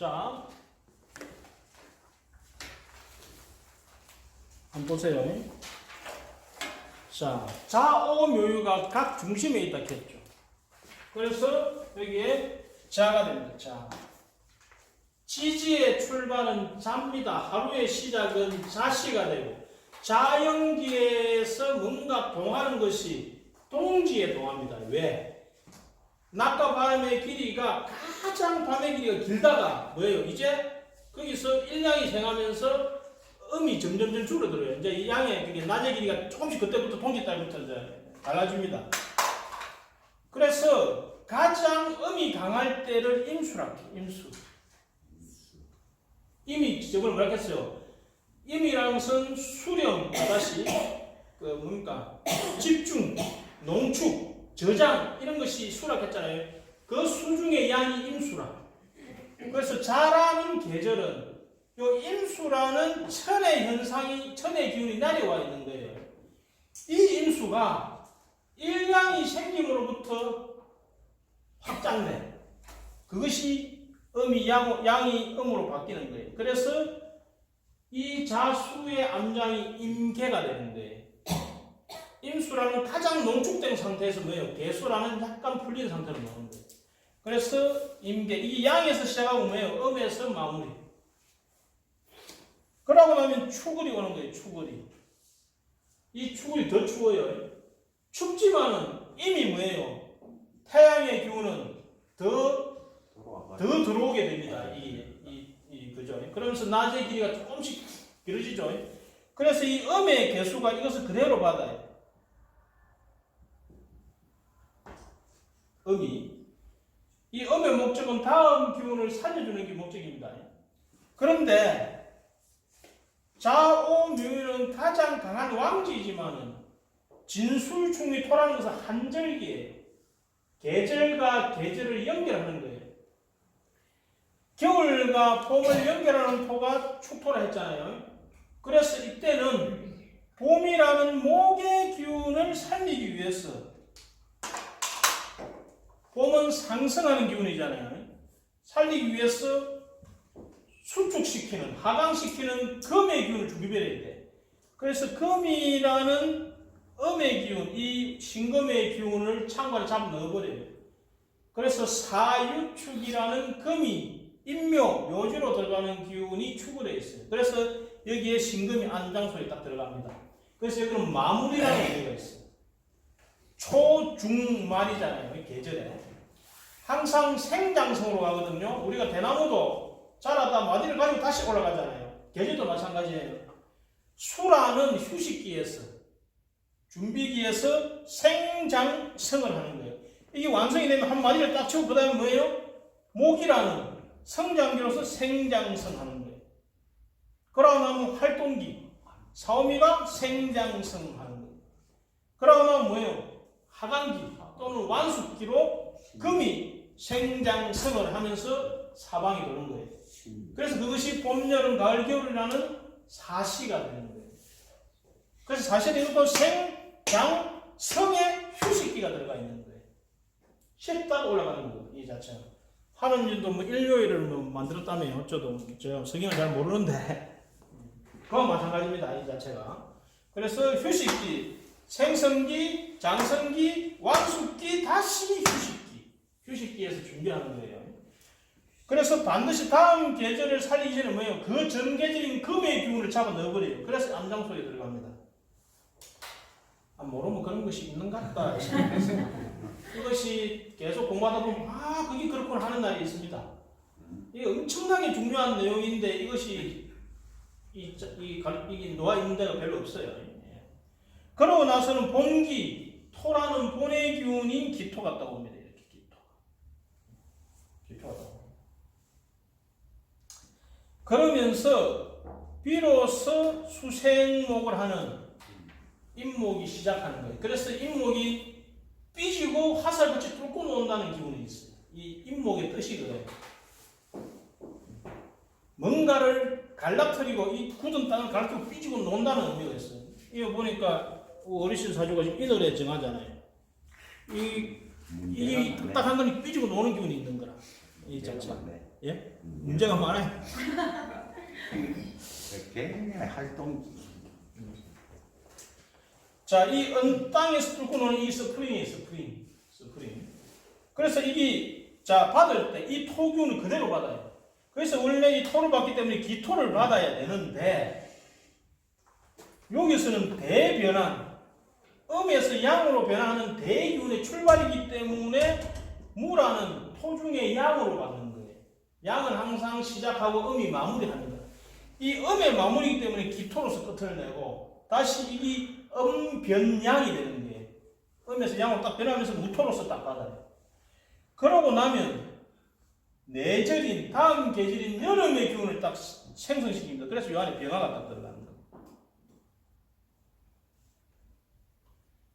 자, 한번 보세요. 자, 자오 묘유가 각 중심에 있다 했죠. 그래서 여기에 자가 됩니다. 자. 지지의 출발은 자입니다. 하루의 시작은 자시가 되고 자연기에서 뭔가 동하는 것이 동지에 동합니다. 왜? 낮과 밤의 길이가 가장 밤의 길이가 길다가 뭐예요? 이제 거기서 일량이 생하면서 음이 점점점 줄어들어요. 이제 이 양의 그게 낮의 길이가 조금씩 그때부터 동지 때부터 이제 달라집니다. 그래서 가장 음이 강할 때를 임수라고 해요. 임수. 임이 저걸 뭐라 했어요? 임이라는 것은 수령, 다시 그 뭡니까? 집중, 농축, 저장 이런 것이 수락했잖아요. 그 수중의 양이 임수라. 그래서 자라는 계절은 요 임수라는 천의 현상이 천의 기운이 내려와 있는 거예요. 이 임수가 일량이 생김으로부터 확장돼. 그것이 음이 양, 양이 음으로 바뀌는 거예요. 그래서 이 자수의 암장이 임계가 되는 거예요. 임수라는 가장 농축된 상태에서 뭐예요? 개수라는 약간 풀린 상태로 나오는 거예요. 그래서 임계, 이 양에서 시작하고 뭐예요? 음에서 마무리. 그러고 나면 추글이 오는 거예요. 추글이. 이 추글이 더 추워요. 춥지만은 이미 뭐예요? 태양의 기운은 더 더 들어오게 됩니다. 이, 이, 이, 그죠? 그러면서 낮의 길이가 조금씩 길어지죠. 그래서 이 음의 개수가 이것을 그대로 받아요. 음이. 이 음의 목적은 다음 기운을 살려주는 게 목적입니다. 그런데 자오묘는 가장 강한 왕지이지만은 진술충이 토라는 것은 한절기에 계절과 계절을 연결하는 거예요. 겨울과 봄을 연결하는 토가 축토라 했잖아요. 그래서 이때는 봄이라는 목의 기운을 살리기 위해서 봄은 상승하는 기운이잖아요. 살리기 위해서 수축시키는, 하강시키는 금의 기운을 주기별해야 돼. 그래서 금이라는 음의 기운, 이 신금의 기운을 창관에 잡아 넣어버려요. 그래서 사유축이라는 금이 인묘, 묘지로 들어가는 기운이 해 있어요. 그래서 여기에 신금이 안장소에 딱 들어갑니다. 그래서 여기는 마무리라는 의미가 있어요. 초, 중, 말이잖아요. 이 계절에. 항상 생장성으로 가거든요. 우리가 대나무도 자라다 마디를 가지고 다시 올라가잖아요. 계절도 마찬가지예요. 수라는 휴식기에서, 준비기에서 생장성을 하는 거예요. 이게 완성이 되면 한 마디를 딱 치고 그 다음에 뭐예요? 목이라는 성장기로서 생장성 하는 거예요. 그러고 나면 활동기, 사오미가 생장성 하는 거예요. 그러고 나면 뭐예요? 하강기 또는 완숙기로 금이 생장성을 하면서 사방이 도는 거예요. 그래서 그것이 봄, 여름, 가을, 겨울이라는 사시가 되는 거예요. 그래서 사실은 이것도 생장 성의 휴식기가 들어가 있는 거예요. 쉬었다가 올라가는 거예요. 이 자체가. 하는 일도 뭐 일요일을 뭐 만들었다면 어쩌도 제가 성경을 잘 모르는데 그와 마찬가지입니다. 이 자체가. 그래서 휴식기, 생성기, 장성기, 완숙기, 다시 휴식기. 휴식기에서 준비하는 거예요. 그래서 반드시 다음 계절을 살리기 전에 뭐예요? 그 전 계절인 금의 기운을 잡아 넣어버려요. 그래서 암장소에 들어갑니다. 아, 모르면 그런 것이 있는 것 같다. 이것이 계속 공부하다 보면 아 그게 그렇구나 하는 날이 있습니다. 이게 엄청나게 중요한 내용인데 이것이 이, 이, 이 놓아 있는 데가 별로 없어요. 예. 그러고 나서는 본기 토라는 본의 기운인 기토 같다고 봅니다. 이렇게 기토. 기토 같다고. 그러면서 비로소 수생목을 하는 임목이 시작하는 거예요. 그래서 임목이 삐지고 화살같이 뚫고 논다는 기분이 있어요. 이 임목의 뜻이 그래요. 뭔가를 갈라뜨리고 이 굳은 땅을 갈라뜨리고 삐지고 논다는 의미가 있어요. 이거 보니까 어르신 사주가 지금 이 노래 정하잖아요. 이, 이 딱딱한 거니 삐지고 노는 기분이 있는 거라. 이 자체. 예? 문제가 많아요. 개인의 활동 자, 이 은 땅에서 뚫고 노는 이 스프링이에요, 스프링. 스프링. 그래서 이게, 자, 받을 때 이 토균을 그대로 받아요. 그래서 원래 이 토를 받기 때문에 기토를 받아야 되는데, 여기서는 대변환, 음에서 양으로 변하는 대균의 출발이기 때문에 무라는 토중의 양으로 받는 거예요. 양은 항상 시작하고 음이 마무리하는 거예요. 이 음의 마무리이기 때문에 기토로서 끝을 내고 다시 이게 음변양이 되는 거예요. 음에서 양으로 딱 변하면서 무토로서 딱 받아요. 그러고 나면 내절인 다음 계절인 여름의 기운을 딱 생성시킵니다. 그래서 요 안에 병화가 딱거예요.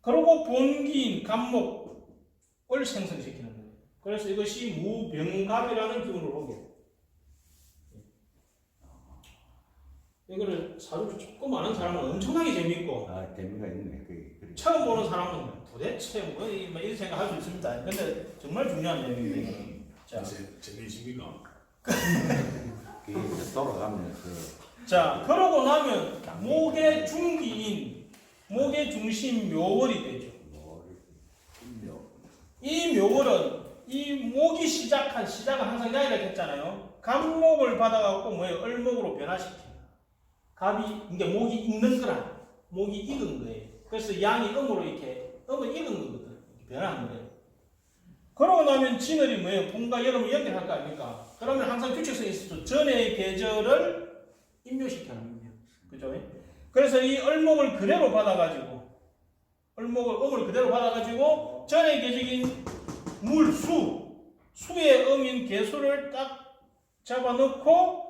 그리고 본기인 간목을 생성시키는 거예요. 그래서 이것이 무병갑이라는 기운을 오게. 이거를 사주 조금 아는 사람은 엄청나게 재밌고 아 재미가 있네. 그 그래. 처음 보는 사람은 도대체 뭐 이- 뭐 이런 생각할 수 있습니다. 근데 정말 중요한 내용입니다. 이거는. 자, 재- 재미있습니까? 그 이제 돌아가면서 자 그러고 나면 목의 중기인 목의 중심 묘월이 되죠. 이 묘월은 이 목이 시작한 시작은 항상 양이라고 했잖아요. 갑목을 받아갖고 뭐예요? 을목으로 변화시킵니다. 갑이 이게 목이 익는 거라 목이 익은 거예요. 그래서 양이 음으로 이렇게 음을 익은 거거든. 변하는 거예요. 그러고 나면 진월이 뭐예요? 봄과 여름을 연결할 거 아닙니까? 그러면 항상 규칙성이 있었죠. 전의 계절을 임묘시켜는 거예요. 그죠? 그래서 이 을목을 그대로 받아가지고 을목을 음을 그대로 받아가지고 전의 계적인 물, 수, 수의 음인 개수를 딱 잡아넣고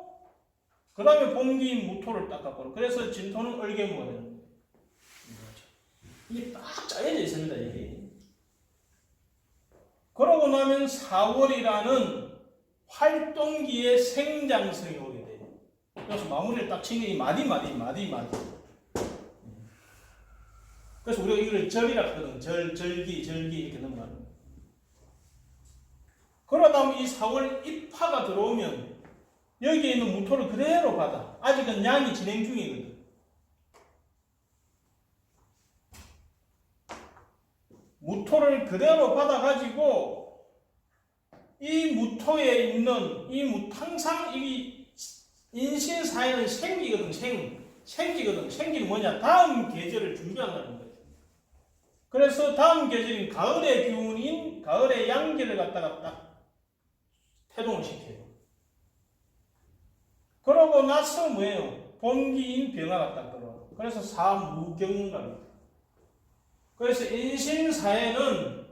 그 다음에 봉기인 무토를 딱 갖고 그래서 진토는 을개무가 되는 거예요. 이게 딱 짜여져 있습니다. 이게. 그러고 나면 4월이라는 활동기의 생장성이 오게 돼요. 그래서 마무리를 딱 치는 이 마디 마디 마디 마디. 그래서 우리가 이걸 절이라 하거든. 절, 절기, 절기 이렇게 넘어가는 거예요. 그러다 보면 이 4월 입하가 들어오면 여기에 있는 무토를 그대로 받아. 아직은 양이 진행 중이거든. 무토를 그대로 받아가지고 이 무토에 있는 이 무, 항상 이 인신사에는 생기거든, 생. 생기거든. 생기는 뭐냐? 다음 계절을 준비한다는 거예요. 그래서 다음 계절인 가을의 기운인 가을의 양기를 갖다가 딱 태동을 시켜요. 그러고 나서 뭐예요? 본기인 병화가 딱 들어와요. 그래서 사무경갑입니다. 그래서 인신사에는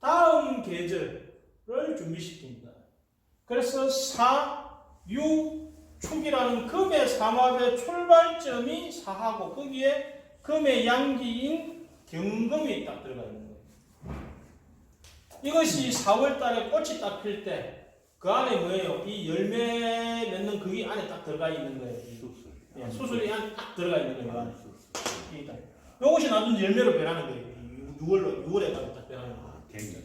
다음 계절을 준비시킵니다. 그래서 사, 유, 축이라는 금의 삼합의 출발점이 사하고 거기에 금의 양기인 경금이 딱 들어가 있는 거예요. 이것이 4월 달에 꽃이 딱 필 때 그 안에 뭐예요? 이 열매 맺는 그게 안에 딱 들어가 있는 거예요. 수술. 예, 수술이 안에 딱 들어가 있는 거예요. 그. 그러니까 이것이 나중에 열매로 변하는 거예요. 6월로 6월에 가면 딱 변하는 거예요. 아, 개인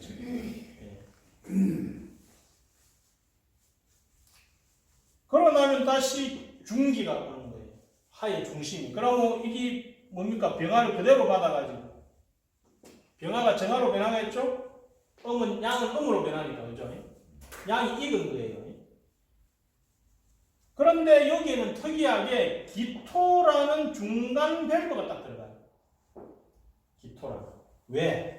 그러고 나면 다시 중기가 오는 거예요. 하의 중심이. 그러면 이게 뭡니까? 병화를 그대로 받아가지고 병화가 정화로 변하겠죠? 음은 양은 음으로 변하니까 그죠? 양이 익은 거예요. 그런데 여기에는 특이하게 기토라는 중간 밸브가 딱 들어가요. 기토라. 왜?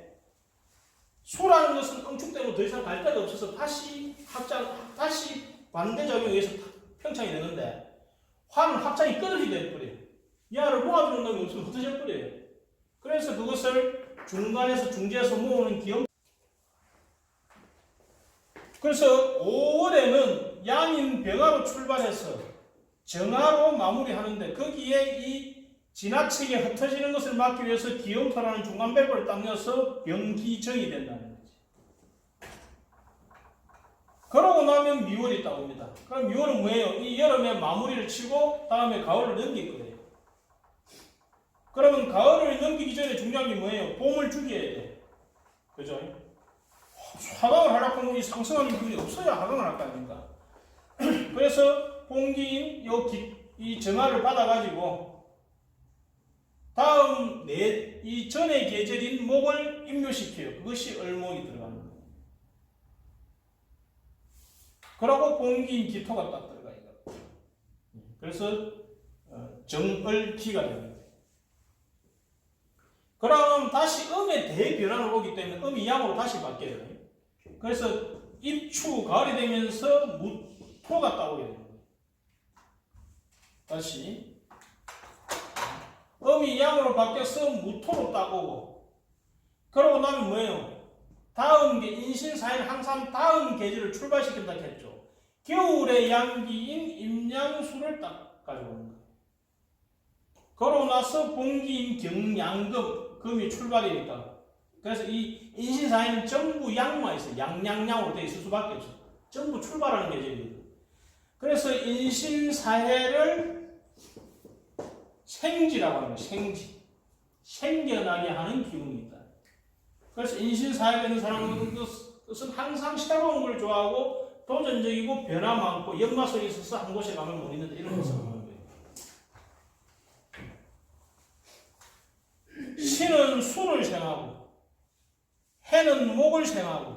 수라는 것은 응축되면 더 이상 갈 데가 없어서 다시 합장, 다시 반대작용에 의해서 평창이 되는데 화는 합장이 끊어지게 돼버려요. 이하를 모아주는 놈이 없으면 흩어져 버려요. 그래서 그것을 중간에서 중지해서 모으는 기억. 그래서 5월에는 양인 병화로 출발해서 정화로 마무리하는데 거기에 이 지나치게 흩어지는 것을 막기 위해서 기영토라는 중간 딱 넣어서 병기정이 된다는 거지. 그러고 나면 미월이 딱 옵니다. 그럼 미월은 뭐예요? 이 여름에 마무리를 치고 다음에 가을을 넘길 거예요. 그러면 가을을 중요한 게 뭐예요? 봄을 죽여야 돼. 그죠? 하강을 하려고 하면 이 상승하는 기운이 없어야 하강을 할 거 아닙니까? 그래서 봉기인 요 기- 이 정화를 받아가지고 다음 네, 이 전의 계절인 목을 임묘시켜요. 그것이 을목이 들어가는 거예요. 그러고 봉기인 기토가 딱 들어가 요 그래서 어, 정을기가 됩니다. 그럼 다시 음의 대변화를 오기 때문에 음이 양으로 다시 바뀌어요. 그래서 입추 가을이 되면서 무토가 따오게 됩니다. 다시 음이 양으로 바뀌어서 무토로 따오고 그러고 나면 뭐예요? 다음 게 인신사에는 항상 다음 계절을 출발시킨다 했죠. 겨울의 양기인 임양수를 딱 가져오는 거예요. 그러고 나서 봉기인 경양금 금이 출발이니까 그래서 이 인신사에는 전부 양만 있어요. 양양양으로 되어 있을 수밖에 없어요. 전부 출발하는 계절이거든요. 그래서 인신사해를 생지라고 거예요. 생지. 생겨나게 하는 기운이 있다. 그래서 인신사회가 있는 사람은 그것은 항상 새로운 걸 좋아하고 도전적이고 변화 많고 연마성이 있어서 한 곳에 가면 못 있는데 이런 것을 하는 거예요. 신은 수를 생하고 해는 목을 생하고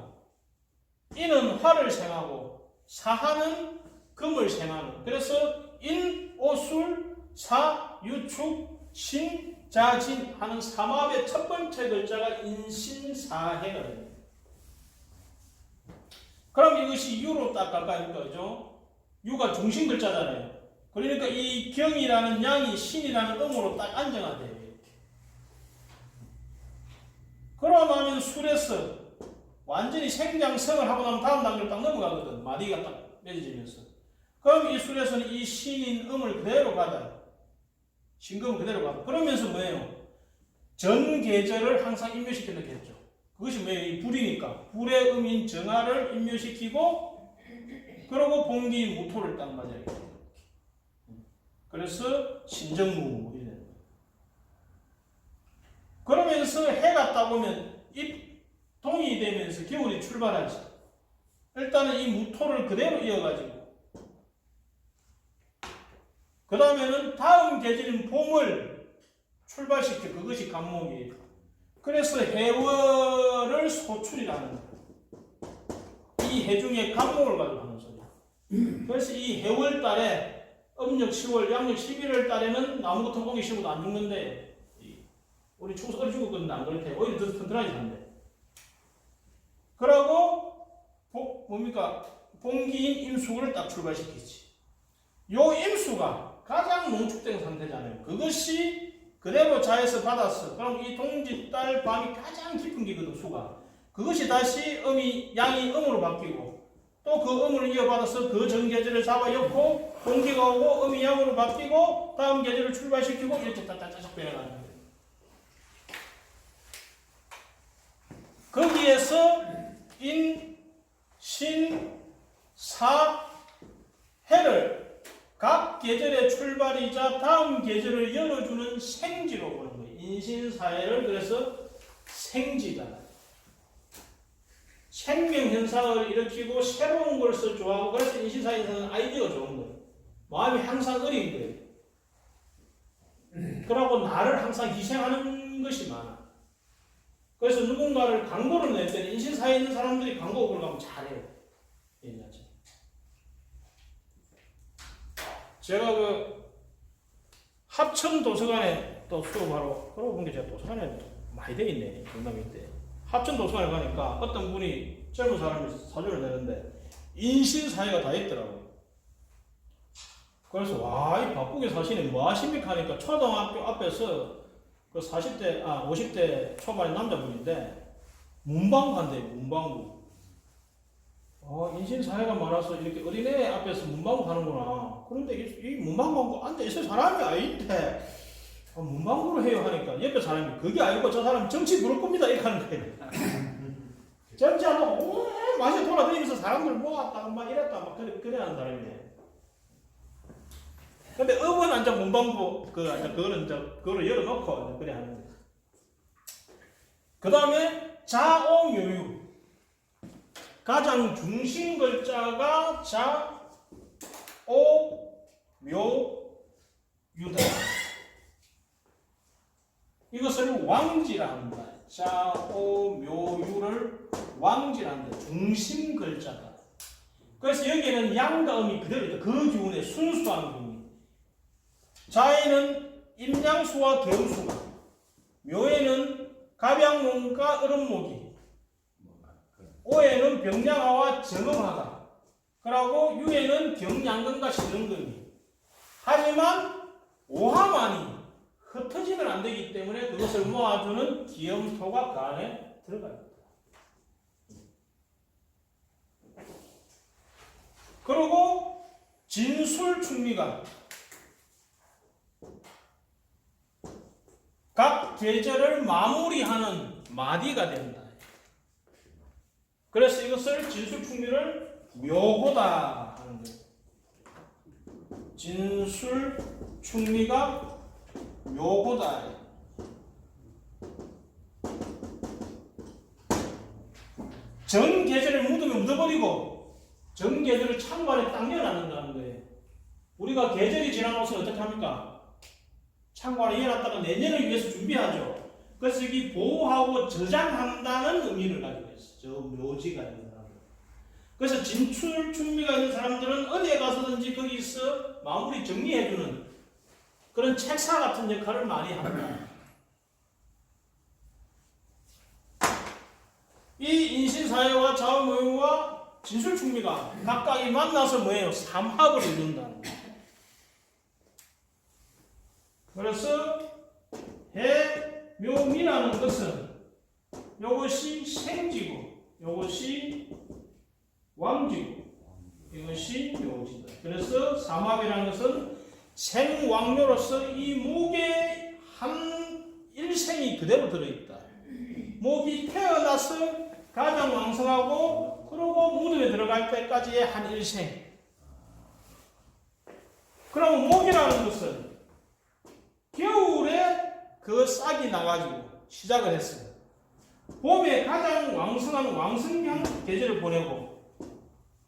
이는 화를 생하고 사하는 금을 생하는 그래서 인, 오술, 사, 유축, 신, 자진 하는 삼합의 첫 번째 글자가 인신사해가 됩니다. 그럼 이것이 유로 딱 가까이 거죠. 유가 중심 글자잖아요. 그러니까 이 경이라는 양이 신이라는 음으로 딱 안정화돼요. 그러나면 술에서 완전히 생장성을 하고 나면 다음 단계로 딱 넘어가거든. 마디가 딱 맺어지면서. 그럼 이 술에서는 이 신인 음을 그대로 받아요. 신금을 그대로 받아. 그러면서 뭐예요? 전 계절을 항상 임묘시키는 겠죠. 그것이 뭐예요? 이 불이니까. 불의 음인 정화를 임묘시키고, 그러고 봉기 무토를 딱 맞아요. 그래서 신정무 이래. 그러면서 해가 따보면 입 동이 되면서 겨울이 출발하지. 일단은 이 무토를 그대로 이어가지고 그 다음에는 다음 계절인 봄을 출발시켜 그것이 간목이에요. 그래서 해월을 소출이라는 거예요. 이 해중에 간목을 가지고 하는 소리야. 그래서 이 해월 달에 음력 10월, 양력 11월 달에는 나무 같은 공기 심어도 안 죽는데 이 우리 추석 어리 죽었거든 안 그럴 테 오히려 더 튼튼하게 산대. 그러고 보- 뭡니까 봉기인 임수를 딱 출발시키지. 요 임수가 가장 농축된 상태잖아요. 그것이 그대로 자에서 받았어. 그럼 이 동짓달 밤이 가장 깊은 기거든 수가. 그것이 다시 음이 양이 음으로 바뀌고 또 그 음을 이어받아서 그 전 계절을 잡아 엮고 공기가 오고 음이 양으로 바뀌고 다음 계절을 출발시키고 이렇게 따따따 변해가는 거예요. 거기에서 인, 신, 사, 해를 각 계절의 출발이자 다음 계절을 열어주는 생지로 보는 거예요. 인신사회를 그래서 생지다. 생명 현상을 일으키고 새로운 것을 좋아하고 그래서 인신사회에서는 아이디어가 좋은 거예요. 마음이 항상 어린 거예요. 그러고 나를 항상 희생하는 것이 많아. 그래서 누군가를 광고를 낼 때는 인신사회에 있는 사람들이 광고 걸어가면 잘해요. 얘기하죠. 제가 그 합천 도서관에 또 수업하러 그러고 본게 제가 도서관에 많이 돼 있네 경남일 때 합천 도서관에 가니까 어떤 분이 젊은 사람이 사주를 내는데 인신 사회가 다 있더라고. 그래서 와 이 바쁘게 사시네 뭐 하십니까 하니까 초등학교 앞에서 그 40대 아 50대 초반의 남자분인데 문방구 한대 문방구. 아 인신사회가 많아서 이렇게 어린애 앞에서 문방구 하는구나. 그런데 이, 이 문방구 앉아 있을 사람이 아닌데 아, 문방구를 해요 하니까 옆에 사람이 그게 아니고 저 사람 정치 부를 겁니다 이렇게 하는 거예요. 정치하고 오 맛이 돌아다니면서 사람들 모았다 막 이랬다 막 그래 그래 하는 사람이네. 근데 업은 앉아 문방구 그 앉아 그거는 저 그거를 열어놓고 이제 그래 하는 거예요. 그 다음에 자옹요유 가장 중심 글자가 자, 오, 묘, 유다. 이것을 왕지라 한다. 자, 오, 묘, 유를 왕지라 한다. 중심 글자다. 그래서 여기에는 양과 음이 그대로 있다. 그 기운의 순수한 기운. 자에는 임양수와 개우수가, 묘에는 갑양목과 을음목이, 오에는 병량화와 정음하다. 그러고 유에는 경양근과 신흥근이. 하지만 오하만이 흩어지면 안 되기 때문에 그것을 모아주는 기염토가 그 안에 들어가야 됩니다. 그리고 진술충리가 각 계절을 마무리하는 마디가 된다. 그래서 이것을 진술충리를 묘고다 하는 거예요. 진술충리가 묘고다. 전 계절을 묻으면 묻어버리고 전 계절을 창관에 딱 내놔놓는다는 거예요. 우리가 계절이 지나고서 어떻게 합니까? 창관에 내놨다가 내년을 위해서 준비하죠. 그래서 여기 보호하고 저장한다는 의미를 가지고 있어. 저 묘지가 있는 사람. 그래서 진출 준비가 있는 사람들은 어디에 가서든지 거기서 마무리 정리해주는 그런 책사 같은 역할을 많이 합니다. 이 인신사회와 자원모임과 진술충미가 각각이 만나서 뭐예요? 삼합을 이룬다는 거예요. 그래서 해, 묘미라는 것은 이것이 생지고 이것이 왕지고 이것이 묘지다. 그래서 삼합이라는 것은 생왕묘로서 이 목에 한 일생이 그대로 들어있다. 목이 태어나서 가장 왕성하고 그리고 무덤에 들어갈 때까지의 한 일생. 그럼 목이라는 것은 겨울에 그 싹이 나가지고 시작을 했어요. 봄에 가장 왕성한 왕성한 계절을 보내고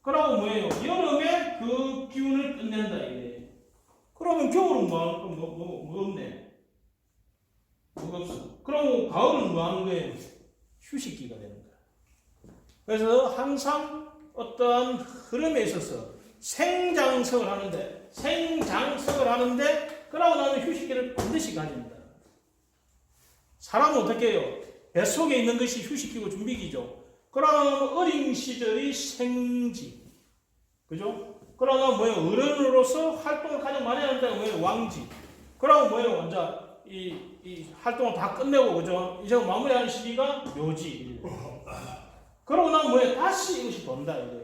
그러고 뭐예요? 여름에 그 기운을 끝낸다 이게. 그러면 겨울은 뭐, 뭐, 뭐. 뭐가 없어. 그럼 가을은 뭐 하는 거예요? 휴식기가 되는 거야. 그래서 항상 어떠한 흐름에 있어서 생장성을 하는데 생장성을 하는데 그러고 나면 휴식기를 반드시 가집니다. 사람은 어떻게 해요? 뱃속에 있는 것이 휴식기고 준비기죠. 그러면 어린 시절이 생지. 그죠? 그러나 뭐예요? 어른으로서 활동을 가장 많이 하는 데가 뭐예요? 왕지. 그러고 뭐예요? 먼저 이, 이 활동을 다 끝내고 그죠? 이제 마무리하는 시기가 묘지. 그러고 나면 뭐예요? 다시 이것이 돈다 이거예요.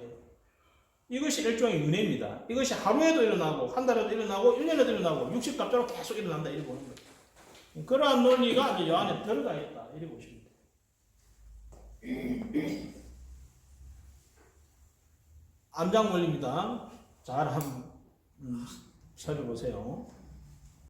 이것이 일종의 윤회입니다. 이것이 하루에도 일어나고 한 달에도 일어나고 1년에도 일어나고 60갑자로 계속 일어난다 이렇게 보는 거예요. 그러한 논리가 이제 이 안에 들어가 있다 이렇게 보시면 돼요. 암장 원리입니다. 잘 한번 음, 살펴보세요.